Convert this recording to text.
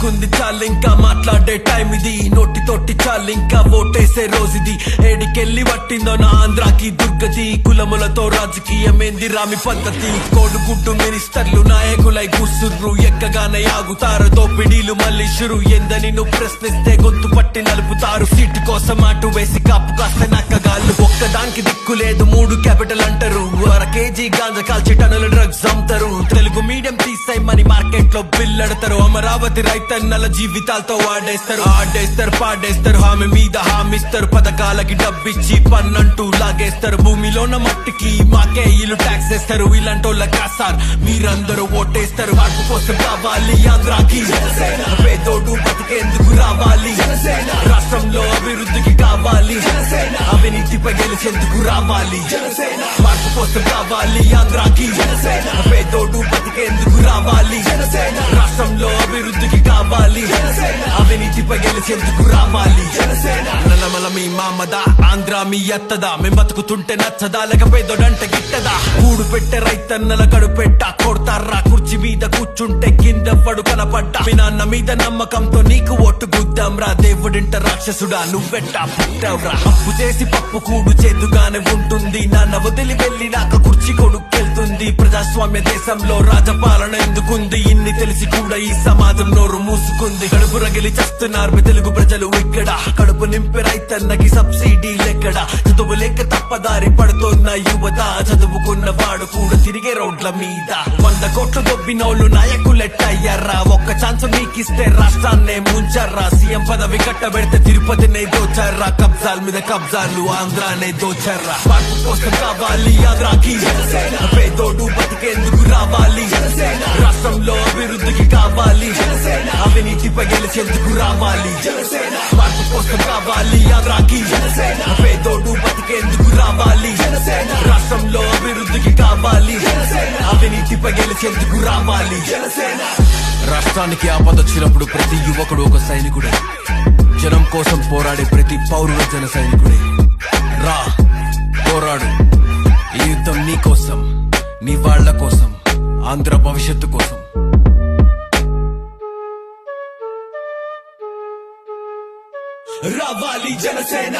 అయిపోయింది చాలు ఇంకా మాట్లాడే టైం ఇది. నోటి తోటి చాలు ఇంకా ఓటేసే రోజుది ఏడికెళ్ళి పట్టిందో నా ఆంధ్రాకి దుర్గతి కులములతో రాజకీయమేంది రామి పద్ధతి? కోడుగుడ్డు మినిస్టర్లు నాయకులై కూసుర్రు. ఎక్కగానే ఆగుతారు దోపిడీలు మళ్ళీ షురు. ఎందని నువ్వు ప్రశ్నిస్తే గొంతు పట్టి నలుపుతారు. సీటు కోసం అటు వేసి కాపు కాస్త నక్కగాళ్ళు. ఒక్కదానికి దిక్కు లేదు మూడు క్యాపిటల్ అంటారు. అర కేజీ గాంజా కాల్చి టన్నుల డ్రగ్స్ ఇంట్లో బిల్లడతారు అమరావతి రైతన్నల జీవితాలతో వాడేస్తారు ఆడేస్తారు పాడేస్తారు. హామీ మీద హామీస్తారు పథకాలకి డబ్బిచ్చి పన్నంటూ లాగేస్తారు. భూమిలోన మట్టికి మాకే ఇల్లు ట్యాక్స్ వేస్తారు. ఇలాంటోళ్ళ కాసార్ మీరందరూ ఓటేస్తారు. మార్పు కోసం కావాలి ఆంధ్రాకి. పేదోడు బతికేందుకు రావాలి. రాష్ట్రంలో అభివృద్ధికి కావాలి. అవినీతిపై గెలిచేందుకు రావాలి. మార్పు కోసం కావాలి ఆంధ్రాకి. పేదోడు బతికేందుకు రావాలి. రాష్ట్రంలో అభివృద్ధికి కావాలి. అవినీతిపై గెలిచేందుకు రావాలి. నల్లమల మీ మామదా ఆంధ్ర మీ ఎత్తదా. మేము బతుకుతుంటే నచ్చదా లేక పేదోడంటే గిట్టదా. కూడు పెట్టే రైతన్నల కడుపెట్ట. కొడతారా కుర్చీ మీద కూర్చుంటే కింద పడు కనపడ్డా. మీ నాన్న మీద నమ్మకంతో నీకు ఓటు గుద్దాం రా. దేవుడింట రాక్షసుడా నువ్వెట్టా పుట్టావురా? అప్పు చేసి పప్పు కూడు చేతుగానే ఉంటుంది. నాన్న వదిలి వెళ్ళినాక కుర్చీ కొడుకెళ్తుంది ప్రజాస్వామ్య దేశంలో రాజపాలన ఎందుకుంది? ఇన్ని తెలిసి కూడా ఈ సమాజం నోరు మూసుకుంది. కడుపు రగిలి చేస్తున్నారు తెలుగు ప్రజలు ఇక్కడ. కడుపు నింపి రైతన్నకి సబ్సిడీ లెక్కడ చదువు లేక తప్పదారి పడుతున్న యువత చదువుకున్న వాడు కూడా తిరిగే రోడ్ల మీద. వంద కోట్లు దొబ్బినోళ్ళు నాయకులెట్టయ్యారా ఒక్క ఛాన్స్ మీకిస్తే రాష్ట్రాన్నే ముంచర్రా. సీఎం పదవి కట్టబెడితే తిరుపతినే దోచారా కబ్జాల మీద కబ్జాలు ఆంధ్రానే దోచారా మార్పు కోసం కావాలి ఆంధ్రాకి. పేదోడు బతికేందుకు రావాలి. రాష్ట్రంలో అభివృద్ధికి కావాలి. అవినీతిపై గెలిచేందుకు రావాలి. మార్పు కోసం కావాలి ఆంధ్రాకి. పేదోడు బతికేందుకు రావాలి. రాష్ట్రంలో అవినీతిపై గెలిచేందుకు రావాలి. రాష్ట్రానికి ఆపద వచ్చినప్పుడు ప్రతి యువకుడు ఒక సైనికుడే. జనం కోసం పోరాడే ప్రతి పౌరుడు జన సైనికుడే. రా పోరాడు. ఈ యుద్ధం నీ కోసం నీ వాళ్ళ కోసం ఆంధ్ర భవిష్యత్తు కోసం. రావాలి జనసేన.